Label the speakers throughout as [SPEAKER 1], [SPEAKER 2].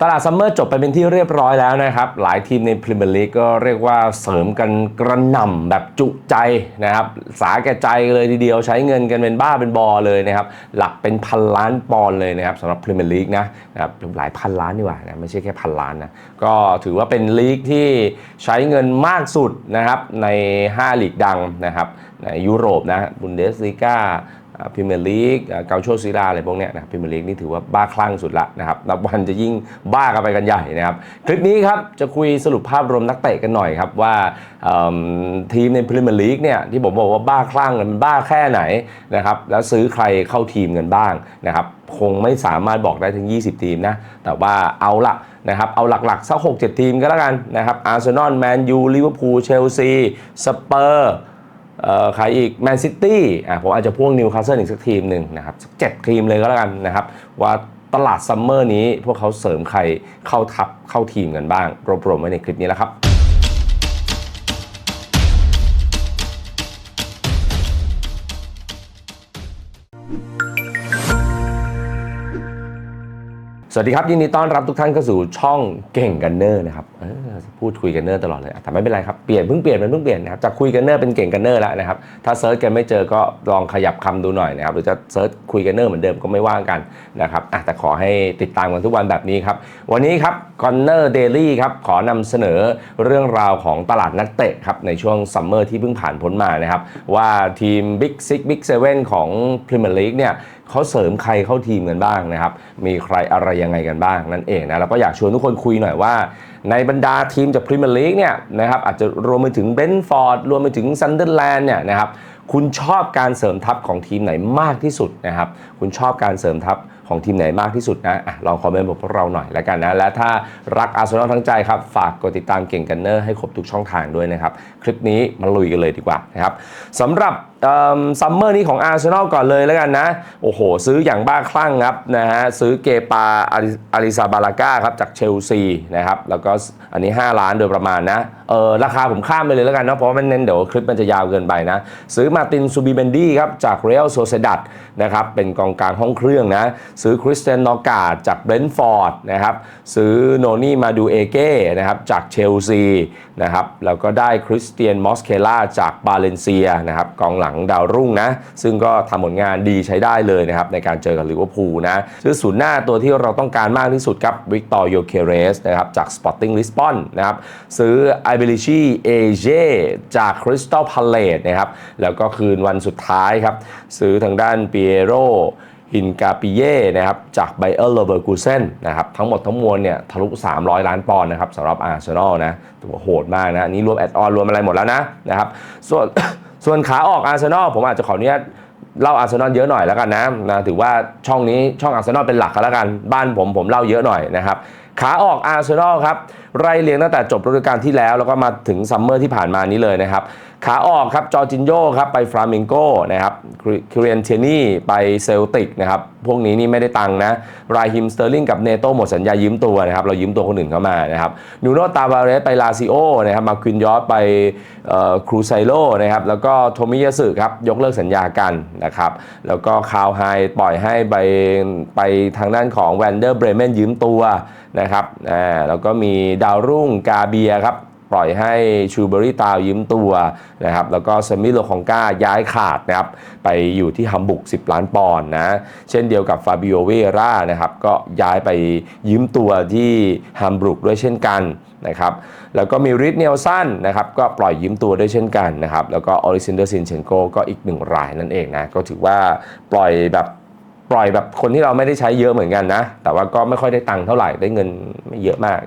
[SPEAKER 1] ตลาดซัมเมอร์จบไปเป็นที่เรียบร้อยแล้วนะครับ หลายทีมในพรีเมียร์ลีกก็เรียกว่าเสริมกันกระหน่ำแบบจุใจนะครับ สาแก่ใจเลยทีเดียวใช้เงินกันเป็นบ้าเป็นบอเลยนะครับ หลักเป็นพันล้านปอนด์เลยนะครับสำหรับพรีเมียร์ลีกนะนะครับหลายพันล้านดีกว่านะไม่ใช่แค่พันล้านนะ ก็ถือว่าเป็นลีกที่ใช้เงินมากสุดนะครับใน 5 ลีกดังนะครับในยุโรปนะบุนเดสลีกา พรีเมียร์ลีกเกาโชซีราอะไรพวกเนี้ยนะพรีเมียร์ลีกนี่ถือว่าบ้าคลั่งสุดละนะครับนับวันจะยิ่งบ้ากันไปกันใหญ่นะครับ คลิปนี้ครับจะคุยสรุปภาพรวมนักเตะกันหน่อยครับว่าทีมในพรีเมียร์ลีกเนี่ยที่ผมบอกว่าบ้าคลั่งมันบ้าแค่ไหนนะครับแล้วซื้อใครเข้าทีมกันบ้างนะครับคงไม่สามารถบอกได้ถึง 20 ทีมนะ แต่ว่าเอาละนะครับ เอาหลักๆ สัก 6-7 ทีมก็แล้วกันนะครับอาร์เซนอลแมนยูลิเวอร์พูลเชลซีสเปอร์ ใครอีกแมนซิตี้อะผมอาจจะพ่วงนิวคาสเซิลอีกสักทีมหนึ่งนะครับสักเจ็ดทีมเลยก็แล้วกันนะครับว่าตลาดซัมเมอร์นี้พวกเขาเสริมใครเข้าทัพเข้าทีมกันบ้างรวบรวมไว้ในคลิปนี้แล้วครับ สวัสดีครับยินดีต้อนรับทุกท่านเข้าสู่ช่องเก่งกันเนอร์นะครับพูดคุยกันเนอร์ตลอดเลยแต่ไม่เป็นไรครับเปลี่ยนเพิ่งเปลี่ยนเป็นเพิ่งเปลี่ยนนะครับจากคุยกันเนอร์เป็นเก่งกันเนอร์แล้วนะครับถ้าเซิร์ชกันไม่เจอก็ลองขยับคำดูหน่อยนะครับหรือจะเซิร์ชคุยกันเนอร์เหมือนเดิมก็ไม่ว่างกันนะครับแต่ขอให้ติดตามกันทุกวันแบบนี้ครับวันนี้ครับกอนเนอร์เดลี่ครับขอนำเสนอเรื่องราวของตลาดนักเตะครับในช่วงซัมเมอร์ที่เพิ่งผ่านพ้นมานะครับว่าทีม Big Six Big Seven ของพรีเมียร์ลีกเนี่ย เขาเสริมใครเข้าทีมกันบ้างนะครับ มีใครอะไรยังไงกันบ้างนั่นเองนะแล้วก็อยากชวนทุกคนคุยหน่อยว่า ในบรรดาทีมจากพรีเมียร์ลีกเนี่ยนะครับอาจจะรวมไปถึงเบนฟอร์ดรวมไปถึงซันเดอร์แลนด์เนี่ยนะครับคุณชอบการเสริมทัพของทีมไหนมากที่สุดนะครับ คุณชอบการเสริมทัพของทีมไหนมากที่สุดนะอะลองคอมเมนต์บอกพวกเราหน่อยแล้วกันนะ และถ้ารักอาร์เซนอลทั้งใจครับ ฝากกดติดตามเก่งกันเนอร์ให้ครบทุกช่องทางด้วยนะครับ คลิปนี้มาลุยกันเลยดีกว่านะครับสำหรับซัมเมอร์นี้ของอาร์เซนอลก่อนเลยแล้วกันนะ โอ้โห ซื้ออย่างบ้าคลั่งครับนะฮะซื้อเกปาอาริซาบาลาก้าครับจากเชลซีนะครับแล้วก็อันนี้ 5 ล้านโดยประมาณนะเออราคาผมข้ามไปเลยแล้วกันเนาะเพราะว่ามันเน้นเดี๋ยวคลิปมันจะยาวเกินไปนะ ซื้อมาตินซูบิเบนดี้ครับจากเรอัลโซเซดัตนะครับเป็นกองกลางห้องเครื่องนะซื้อคริสเตนนอกาดจากเบรนท์ฟอร์ดนะครับซื้อโนนี่มาดูเอเก้นะครับจากเชลซีนะครับแล้วก็ได้คริสเตียนมอสเคล่าจากบาเลนเซียนะครับกองหลังดาวรุ่งนะซึ่งก็ทำผลงานดีใช้ได้เลยนะครับในการเจอกับลิเวอร์พูลนะซื้อศูนย์หน้าตัวที่เราต้องการมากที่สุดครับวิกตอร์โยเคเรสนะครับจากสปอร์ติ้งลิสบอนนะครับซื้อไอเบลิชีเอเจจากคริสตัลพาเลตนะครับแล้วก็คืนวันสุดท้ายครับซื้อทางด้านเปียโร ฮินกาปิเย่นะครับจากไบเออร์เลเวอร์กูเซนนะครับทั้งหมดทั้งมวลเนี่ยทะลุ 300 ล้านปอนด์นะครับสำหรับอาร์เซนอลนะถือว่าโหดมากนะนี้รวมแอดออนรวมอะไรหมดแล้วนะนะครับส่วนส่วนขาออกอาร์เซนอลผมอาจจะขออนุญาตเล่าอาร์เซนอลเยอะหน่อยแล้วกันนะนะถือว่าช่องนี้ช่องอาร์เซนอลเป็นหลักแล้วกันบ้านผมผมเล่าเยอะหน่อยนะครับขาออกอาร์เซนอลครับ ไล่เรียงตั้งแต่จบฤดูกาลที่แล้ว แล้วก็มาถึงซัมเมอร์ที่ผ่านมานี้เลยนะครับ ขาออกครับจอร์จินโยครับไปฟลามิงโกนะครับคิเรียนเทนี่ไปเซลติกนะครับ พวกนี้นี่ไม่ได้ตังนะรายฮิมสเตอร์ลิงกับเนโตหมดสัญญายืมตัวนะครับ เรายืมตัวคนอื่นเข้ามานะครับนูโนตาบาเรสไปลาซิโอนะครับมาควินยอสไปครูไซโลนะครับแล้วก็โทมิยาสึครับยกเลิกสัญญากันนะครับแล้วก็คาวไฮปล่อยให้ไปไปทางด้านของแวนเดอร์เบรเมนยืมตัวนะครับอ่าแล้วก็มีดาวรุ่งกาเบียครับปล่อยให้ชูเบอรี่ตาวยืมตัวนะครับแล้วก็เซมิโลคองกาย้ายขาดนะครับไปอยู่ที่ฮัมบุก 10 ล้านปอนด์นะเช่นเดียวกับฟาบิโอเวรานะครับก็ย้ายไปยืมตัวที่ฮัมบุกด้วยเช่นกันนะครับแล้วก็มีริทเนลสันนะครับก็ปล่อยยืมตัวด้วยเช่นกันนะครับแล้วก็ออริซินเดอร์ซินเชนโกก็อีกหนึ่งรายนั่นเองนะก็ถือว่าปล่อยแบบปล่อยแบบคนที่เราไม่ได้ใช้เยอะเหมือนกันนะ แต่ว่าก็ไม่ค่อยได้ตังค์เท่าไหร่ได้เงินไม่เยอะมาก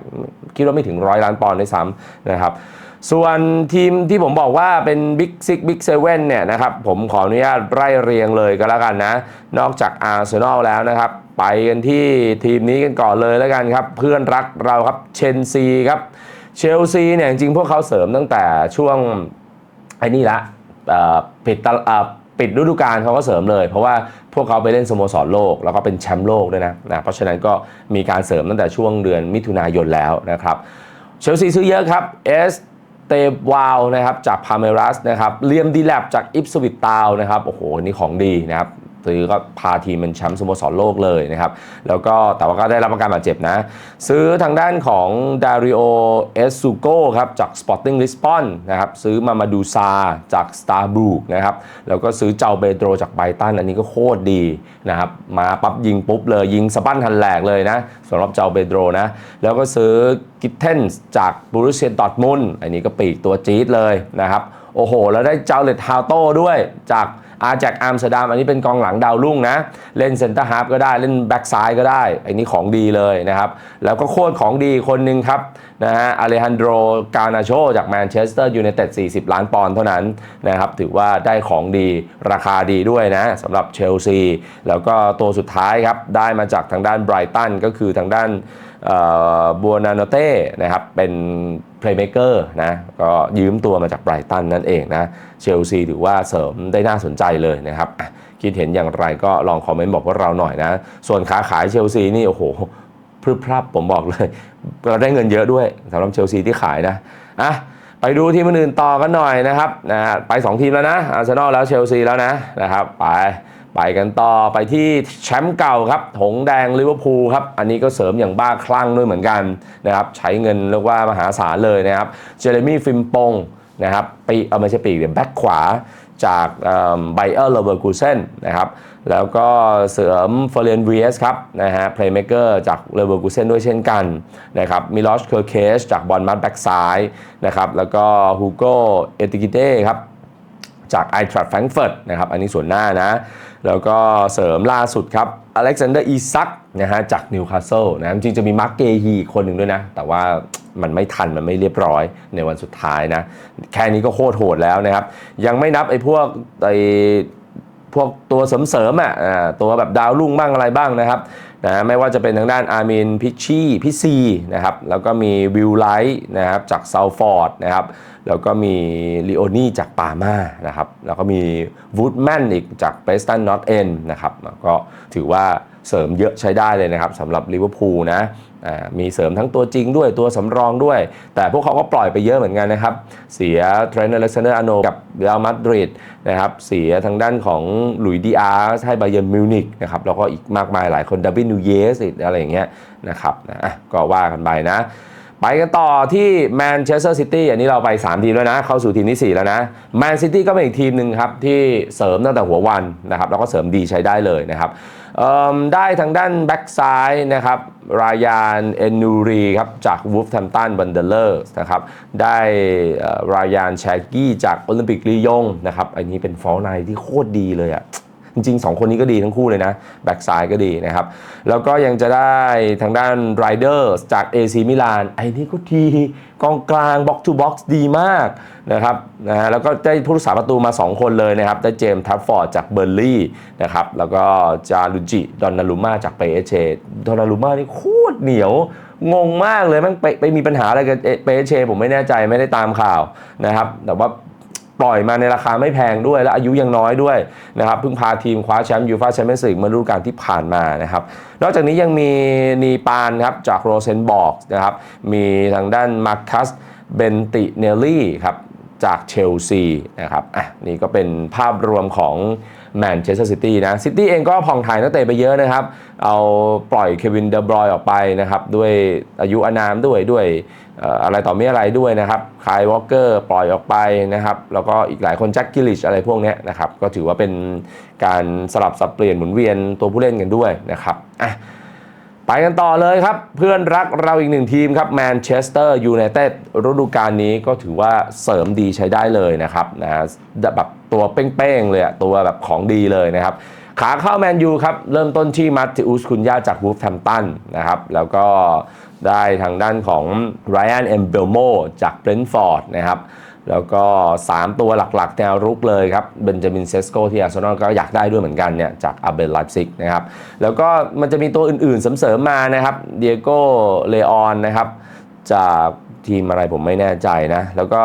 [SPEAKER 1] คิดว่าไม่ถึงร้อยล้านปอนด์ด้วยซ้ำนะครับส่วนทีมที่ผมบอกว่าเป็น Big Six Big Seven เนี่ยนะครับผมขออนุญาตไล่เรียงเลยก็แล้วกันนะ นอกจากอาร์เซนอลแล้วนะครับ ไปกันที่ทีมนี้กันก่อนเลยแล้วกันครับ เพื่อนรักเราครับเชนซีครับเชลซีเนี่ยจริงๆพวกเขาเสริมตั้งแต่ช่วงไอ้นี่ละเอ่อปิดตลาด ปิดฤดูกาลเขาก็เสริมเลย เพราะว่าพวกเขาไปเล่นสโมสรโลก แล้วก็เป็นแชมป์โลกด้วยนะนะเพราะฉะนั้นก็มีการเสริมตั้งแต่ช่วงเดือนมิถุนายนแล้วนะครับเชลซีซื้อเยอะครับเอสเตวาวนะครับจากพาเมรัสนะครับเลียมดีแลบจากอิปสวิตตาวนะครับโอ้โหอันนี่ของดีนะครับ ซื้อก็พาทีมเป็นแชมป์สโมสรโลกเลยนะครับ แล้วก็แต่ว่าก็ได้รับอาการบาดเจ็บนะ ซื้อทางด้านของดาริโอเอสซูโกครับจาก Sporting Lisbon นะครับซื้อมามาดูซาจาก s t a r b r u g นะครับแล้วก็ซื้อเจ้าเบโดรจากไบตันอันนี้ก็โคตรดีนะครับมาปั๊บยิงปุ๊บเลยยิงสะบั้นทันแหลกเลยนะสำหรับเจ้าเบโดรนะแล้วก็ซื้อกิตเทนจากบูรุเซียดอร์ทมุนอันนี้ก็ปีกตัวจี๊ดเลยนะครับโอ้โห แล้วได้เจ้าเลตฮาวโต้ด้วยจาก อาจากอัมสเตอร์ดัมอันนี้เป็นกองหลังดาวรุ่งนะ เล่นเซนเตอร์ฮาร์ฟก็ได้เล่นแบ็กซ้ายก็ได้อันนี้ของดีเลยนะครับ แล้วก็โคตรของดีคนหนึ่งครับนะฮะอเลฮันโดรกานาโชจากแมนเชสเตอร์ยูไนเต็ด40 ล้านปอนด์เท่านั้นนะครับถือว่าได้ของดีราคาดีด้วยนะสำหรับเชลซี แล้วก็ตัวสุดท้ายครับได้มาจากทางด้านไบรตันก็คือทางด้านบัวนาโนเต้นะครับเป็น Playmaker นะก็ยืมตัวมาจากไบรตันนั่นเองนะเชลซีถือว่าเสริมได้น่าสนใจเลยนะครับคิดเห็นอย่างไรก็ลองคอมเมนต์บอกพวกเราหน่อยนะ ส่วนขาขายเชลซีนี่โอ้โหพรึบพรับผมบอกเลย เราได้เงินเยอะด้วยสำหรับเชลซีที่ขายนะอะไปดูทีมอื่นต่อกันหน่อยนะครับนะไป 2 ทีมแล้วนะอาร์เซนอลแล้วเชลซีแล้วนะนะครับไป ไปกันต่อไปที่แชมป์เก่าครับ หงแดงลิเวอร์พูลครับ อันนี้ก็เสริมอย่างบ้าคลั่งด้วยเหมือนกันนะครับ ใช้เงินเรียกว่ามหาศาลเลยนะครับ เจเรมี่ฟิมปงนะครับ ปีเออไม่ใช่ปีเดี๋ยวแบ็คขวาจากไบเออร์เลเวอร์กูเซนนะครับ แล้วก็เสริมเฟเรนเวียสครับนะฮะเพลย์เม k เกอร์จากเลเวอร์กูเซนด้วยเช่นกันนะครับมิลอชเคอร์เคสจากบอลมัดแบ็กซ้ายนะครับแล้วก็ฮูโกเอติกิเต้ครับจากไอทรั f แฟรงเฟิร์ตนะครับอันนี้ส่วนหน้านะ แล้วก็เสริมล่าสุดครับอเล็กซานเดอร์อีซักนะฮะจากนิวคาสเซิลนะจริงจะมีมาร์กเกฮีอีคนหนึ่งด้วยนะ แต่ว่ามันไม่ทันมันไม่เรียบร้อยในวันสุดท้ายนะ แค่นี้ก็โคตรโหดแล้วนะครับ ยังไม่นับไอ้พวกไอ้พวกตัวเสริมๆอะอ่าตัวแบบดาวรุ่งบ้างอะไรบ้างนะครับนะไม่ว่าจะเป็นทางด้านอาร์มินพิชชี่พิซีนะครับแล้วก็มีวิลไลท์นะครับจากเซาฟอร์ดนะครับ แล้วก็มีลีโอนี่จากปาม่านะครับแล้วก็มีวูดแมนอีกจากเ e สตันนอตเอนนะครับก็ถือว่าเสริมเยอะใช้ได้เลยนะครับสำหรับลิเวอร์พูลนะมีเสริมทั้งตัวจริงด้วยตัวสำรองด้วย แต่พวกเขาก็ปล่อยไปเยอะเหมือนกันนะครับ เสียเทรนเนอร์เล็กซานเดอร์อโนกับเรอัลมาดริดนะครับเสียทางด้านของหลุยดีอาร์ให้ไบเย r ร์มิวนิกนะครับแล้วก็อีกมากมายหลายคนดับบิลนูเยสอะไรอย่างเงี้ยนะครับนะก็ว่ากันไปนะ ไปกันต่อที่แมนเชสเตอร์ซิตี้อันนี้เราไป 3 ทีมแล้วนะ เข้าสู่ทีมที่ 4 แล้วนะแมนซิตี้ก็เป็นอีกทีมหนึ่งครับ ที่เสริมตั้งแต่หัววันนะครับ แล้วก็เสริมดีใช้ได้เลยนะครับได้ทางด้านแบ็กซ้ายนะครับ รายานเอนนูรีครับจากวูฟแ a มตันบันเดเลอร์นะครับ ได้รายานแชกกี้จากโอลิมปิกลียงนะครับ อันนี้เป็นฟอลไนที่โคตรดีเลยอะ จริง ๆ 2 คนนี้ก็ดีทั้งคู่เลยนะ แบ็กซ้ายก็ดีนะครับ แล้วก็ยังจะได้ทางด้านไรเดอร์จาก AC มิลานไอ้นี่ก็ดีกองกลางบ็อก to box ดีมากนะครับนะฮะแล้วก็ได้ผู้รักษาประตูมา 2 คนเลยนะครับ ได้เจมส์ทัฟฟอร์ดจากเบอร์ลี่นะครับ แล้วก็จารุจิดอนนารุม่าจากเปเชดอนนารุม่านี่โคตรเหนียวงงมากเลยมันไปไปมีปัญหาอะไรกับเปเชผมไม่แน่ใจไม่ได้ตามข่าวนะครับ แต่ว่า ปล่อยมาในราคาไม่แพงด้วย และอายุยังน้อยด้วยนะครับเพิ่งพาทีมคว้าแชมป์ยูฟ่าแชมเปี้ยนส์ลีกเมื่อฤดูกาลที่ผ่านมานะครับนอกจากนี้ยังมีนีปานครับจากโรเซนบอร์กนะครับมีทางด้านมาร์คัสเบนติเนลลี่ครับจากเชลซีนะครับอะนี่ก็เป็นภาพรวมของ แมนเชสเตอร์ซิตี้นะซิตี้เองก็ผ่องถ่ายนักเตะไปเยอะนะครับ เอาปล่อยเควินเดบรอยออกไปนะครับ ด้วยอายุอานามด้วยด้วยอะไรต่อมีอะไรด้วยนะครับคายวอลเกอร์ปล่อยออกไปนะครับ แล้วก็อีกหลายคนแจ็คกิลิชอะไรพวกนี้นะครับ ก็ถือว่าเป็นการสลับสับเปลี่ยนหมุนเวียนตัวผู้เล่นกันด้วยนะครับอะไปกันต่อเลยครับ เพื่อนรักเราอีกหนึ่งทีมครับแมนเชสเตอร์ยูไนเต็ดฤดูกาลนี้ก็ถือว่าเสริมดีใช้ได้เลยนะครับนะแบบ ตัวเป้งๆเลยอะตัวแบบของดีเลยนะครับ ขาเข้าแมนยูครับ เริ่มต้นที่มัตติอุสคุนยาจากวูฟแฮมตันนะครับ แล้วก็ได้ทางด้านของไรอันเอมเบลโมจากเบรนท์ฟอร์ดนะครับแล้วก็ 3 ตัวหลักๆ แนวรุกเลยครับเบนจามินเซสโกที่อาร์เซนอลก็อยากได้ด้วยเหมือนกันเนี่ยจากอาเบลไลฟ์ซิกนะครับแล้วก็มันจะมีตัวอื่นๆเสริมๆมานะครับเดียโก้เลออนนะครับจากทีมอะไรผมไม่แน่ใจนะ แล้วก็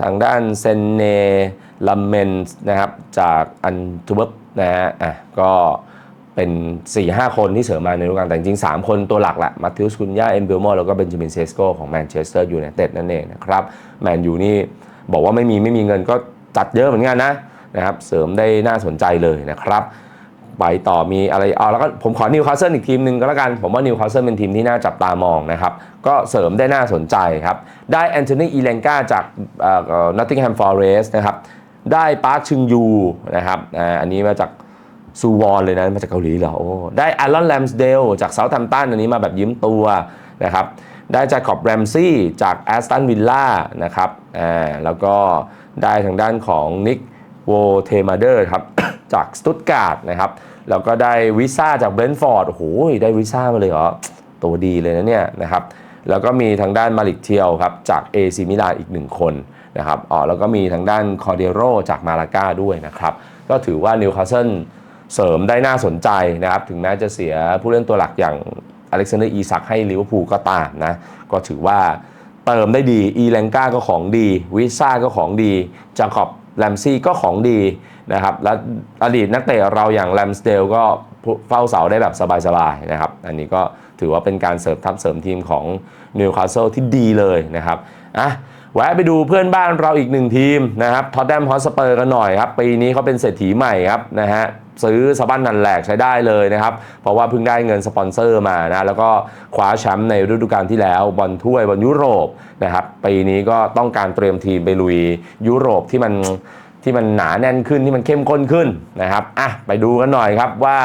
[SPEAKER 1] ทางด้านเซนเนลัมเมนนะครับจากอันทูเบิร์นะฮะอะก็เป็น 4-5 คนที่เสริมมาในฤดูกาลแต่จริง 3 คนตัวหลักแหละมาติอุสคุนยาเอ็มเบลโมแล้วก็เบนจามินเซสโกของแมนเชสเตอร์ยูไนเต็ดนั่นเองนะครับแมนยูนี่บอกว่าไม่มีไม่มีเงินก็จัดเยอะเหมือนกันนะนะครับเสริมได้น่าสนใจเลยนะครับ ไปต่อมีอะไรเอาแล้วก็ผมขอนิวคาสเซิลอีกทีมหนึ่งก็แล้วกัน ผมว่านิวคาสเซิลเป็นทีมที่น่าจับตามองนะครับ ก็เสริมได้น่าสนใจครับ ได้แอนโทนีอีเลนกาจากนอตติงแฮมฟอเรสต์นะครับ ได้ปาร์คชึงยูนะครับอ่าอันนี้มาจากซูวอนเลยนะ มาจากเกาหลีเหรอโอ้ได้อ l ลอนแลมสเดลจากเซาท์แ m มตันอันนี้มาแบบยืมตัวนะครับได้จากขอบแรมซี่จากแอสตันวิลล่านะครับอ่าแล้วก็ได้ทางด้านของนิกโวเทมาเดอร์ครับจากสตุตการ์ดนะครับ แล้วก็ได้วิซ่าจากเบรนท์ฟอร์ดโอ้โหได้วิซ่ามาเลยเหรอตัวดีเลยนะเนี่ยนะครับแล้วก็มีทางด้านมาลิกเทียวครับจากเอซิมิลานอีกหนึ่งคนนะครับอ๋อแล้วก็มีทางด้านคอเดโรจากมาลาก้าด้วยนะครับ ก็ถือว่านิวคาสเซิลเสริมได้น่าสนใจนะครับ ถึงแม้จะเสียผู้เล่นตัวหลักอย่างอเล็กซานเดอร์อีซักให้ลิเวอร์พูลก็ตามนะ ก็ถือว่าเติมได้ดี อีแลงกาก็ของดี วิซ่าก็ของดีจาคอบแลมซี่ก็ของดี นะครับและอดีตนักเตะเราอย่างแลมสเดลก็เฝ้าเสาได้แบบสบายๆนะครับ อันนี้ก็ถือว่าเป็นการเสริมทัพเสริมทีมของนิวคาสเซิลที่ดีเลยนะครับอะแวะไปดูเพื่อนบ้านเราอีกหนึ่งทีมนะครับท็อตแนมฮอสเปอร์กันหน่อยครับ ปีนี้เขาเป็นเศรษฐีใหม่ครับนะฮะซื้อสะบั้นนันแหลกใช้ได้เลยนะครับ เพราะว่าเพิ่งได้เงินสปอนเซอร์มานะ แล้วก็คว้าแชมป์ในฤดูกาลที่แล้วบอลถ้วยบอลยุโรปนะครับ ปีนี้ก็ต้องการเตรียมทีมไปลุยยุโรปที่มัน ที่มันหนาแน่นขึ้นที่มันเข้มข้นขึ้นนะครับอะไปดูกันหน่อยครับว่า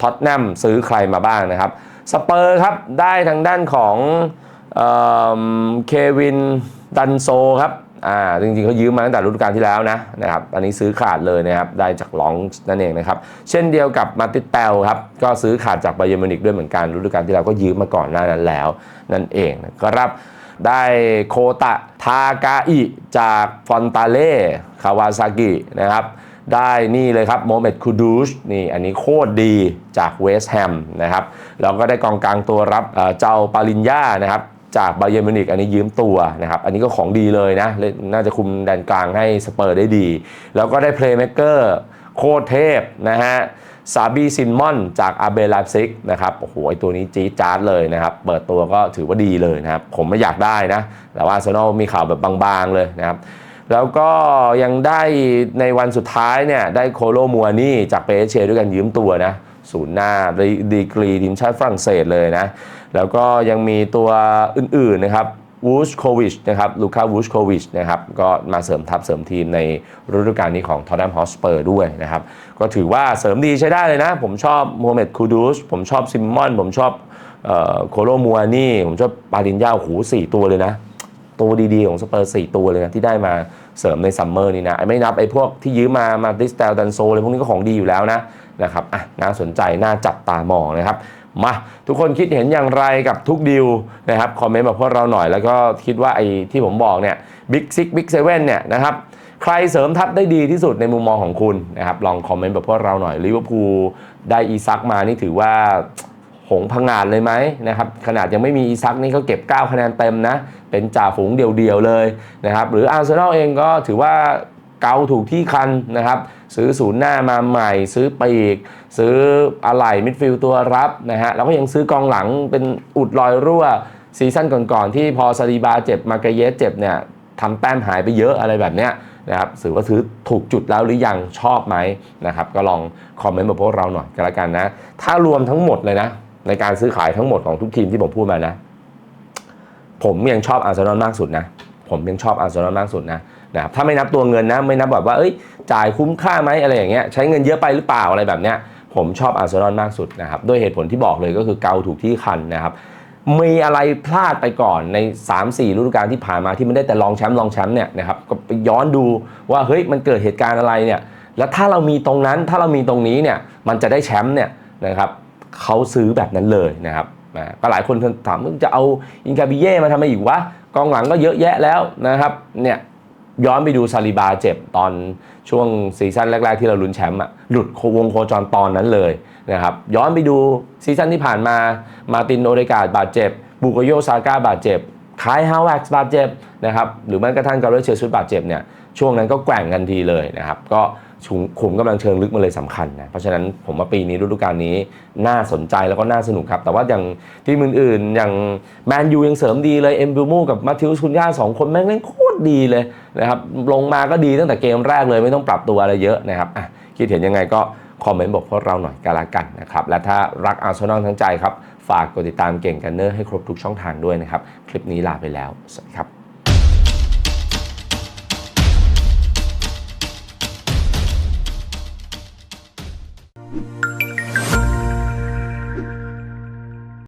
[SPEAKER 1] ท็อตแนมซื้อใครมาบ้างนะครับสเปอร์ครับได้ทางด้านของเเควินดันโซครับอ่าจริงๆเขายืมมาตั้งแต่ฤดูกาลที่แล้วนะนะครับอันนี้ซื้อขาดเลยนะครับได้จากลองนั่นเองนะครับเช่นเดียวกับมาติเตลครับก็ซื้อขาดจากไบเยอร์มิวนิกด้วยเหมือนกันฤดูกาลที่แล้วก็ยืมมาก่อนหน้านั้นแล้วนั่นเองนะครับ ได้โคตะทากาอิจากฟอนตาเล่คาวาซากินะครับได้นี่เลยครับโมเมดคูดูชนี่อันนี้โคตรดีจากเวสต์แฮมนะครับแล้วก็ได้กองกลางตัวรับเจ้าปาลินยานะครับจากไบเยอร์มิวนิกอันนี้ยืมตัวนะครับ อันนี้ก็ของดีเลยนะ น่าจะคุมแดนกลางให้สเปอร์ได้ดี แล้วก็ได้เพลย์เม k เกอร์โคตรเทพนะฮะ ซาบีซินมอนจากอาเบลาซิกนะครับโอ้โหไอตัวนี้จี๊ดจ๊าดเลยนะครับ เปิดตัวก็ถือว่าดีเลยนะครับ ผมไม่อยากได้นะ แต่ว่าเซนอลมีข่าวแบบบางๆเลยนะครับ แล้วก็ยังได้ในวันสุดท้ายเนี่ย ได้โคโลมัวนี่จากเปเชด้วยกันยืมตัวนะศูนย์หน้าดีกรีทีมชาติฝรั่งเศสเลยนะ แล้วก็ยังมีตัวอื่นๆนะครับ วูชโควิชนะครับลูคาวูชโควิชนะครับก็มาเสริมทัพเสริมทีมในฤดูกาลนี้ของทอ t แ n มฮอสเปอร์ด้วยนะครับ ก็ถือว่าเสริมดีใช้ได้เลยนะ ผมชอบโมฮัมเหม็ดคูดูสผมชอบซิมมอน ผมชอบโคโลมัวนี่ ผมชอบปาลินยาโอ้โหสี่ตัวเลยนะ ตัวดีๆ ของสเปอร์สี่ตัวเลยนะ ที่ได้มาเสริมในซัมเมอร์นี้นะ ไม่นับไอ้พวกที่ยืมมามาดิสเตลดันโซอะไรพวกนี้ก็ของดีอยู่แล้วนะนะครับอะน่าสนใจน่าจับตามองนะครับ มาทุกคนคิดเห็นอย่างไรกับทุกดีลนะครับคอมเมนต์มาพวกเราหน่อย แล้วก็คิดว่าไอ้ที่ผมบอกเนี่ยบิ๊กซิกบิ๊กเซเว่นเนี่ยนะครับใครเสริมทัพได้ดีที่สุดในมุมมองของคุณนะครับลองคอมเมนต์แบบพวกเราหน่อยลิเวอร์พูลได้อีซักมานี่ถือว่าหงพังงานเลยไหมนะครับขนาดยังไม่มีอีซักนี่เขาเก็บ 9 คะแนนเต็มนะ เป็นจ่าฝูงเดียวๆเลยนะครับหรืออาร์เซนอลเองก็ถือว่าเกาถูกที่คันนะครับ ซื้อศูนย์หน้ามาใหม่ ซื้อปีก ซื้ออะไหล่มิดฟิลด์ตัวรับนะฮะแล้วก็ยังซื้อกองหลังเป็นอุดรอยรั่วซีซั่นก่อนๆที่พอซาดีบาเจ็บมาเกเยสเจ็บเนี่ยทำแต้มหายไปเยอะอะไรแบบเนี้ยนะครับถือว่าซื้อถูกจุดแล้วหรือยังชอบไหมนะครับ ก็ลองคอมเมนต์มาพวกเราหน่อยกันละกันนะ ถ้ารวมทั้งหมดเลยนะ ในการซื้อขายทั้งหมดของทุกทีมที่ผมพูดมานะ ผมยังชอบอาร์เซนอลมากสุดนะ ผมยังชอบอาร์เซนอลมากสุดนะ นะครับถ้าไม่นับตัวเงินนะไม่นับแบบว่าเอ้ยจ่ายคุ้มค่าไหมอะไรอย่างเงี้ยใช้เงินเยอะไปหรือเปล่าอะไรแบบเนี้ยผมชอบอาร์เซนอลมากสุดนะครับด้วยเหตุผลที่บอกเลยก็คือเกาถูกที่คันนะครับมีอะไรพลาดไปก่อนใน 3-4ฤดูกาลที่ผ่านมาที่มันได้แต่รองแชมป์รองแชมป์เนี่ยนะครับก็ไปย้อนดูว่าเฮ้ยมันเกิดเหตุการณ์อะไรเนี่ยแล้วถ้าเรามีตรงนั้นถ้าเรามีตรงนี้เนี่ยมันจะได้แชมป์เนี่ยนะครับเขาซื้อแบบนั้นเลยนะครับก็หลายคนถามว่าจะเอาอินกาบิเย่มาทำไมอีกวะกองหลังก็เยอะแยะแล้วนะครับเนี่ย ย้อนไปดูซาลิบาเจ็บตอนช่วงซีซั่นแรก ๆ ที่เราลุ้นแชมป์อะหลุดวงโคจรตอนนั้นเลยนะครับย้อนไปดูซีซั่นที่ผ่านมามาตินโอเดกาดบาดเจ็บบุกโยซาก้าบาดเจ็บคายฮาวเว็กซ์บาดเจ็บนะครับหรือแม้กระทั่งกาเรเชอร์ซุดบาดเจ็บเนี่ยช่วงนั้นก็แกว่งกันทีเลยนะครับก็ชุขุมกำลังเชิงลึกมาเลยสำคัญนะเพราะฉะนั้นผมว่าปีนี้ฤดูกาลนี้น่าสนใจแล้วก็น่าสนุกครับ แต่ว่าอย่างทีมอื่นๆอย่างแมนยูยังเสริมดีเลยเอ็มบิลมูกับมาทิวสคุนย่าสองคนแม่งเล่นโค ตรดีเลยนะครับลงมาก็ดีตั้งแต่เกมแรกเลยไม่ต้องปรับตัวอะไรเยอะนะครับอะคิดเห็นยังไงก็คอมเมนต์บอกพวกเราหน่อยกันละกันนะครับและถ้ารักอาร์เซนอลทั้งใจครับ ฝากกดติดตามเก่งกันเนอร์ให้ครบทุกช่องทางด้วยนะครับ คลิปนี้ลาไปแล้ว สวัสดีครับ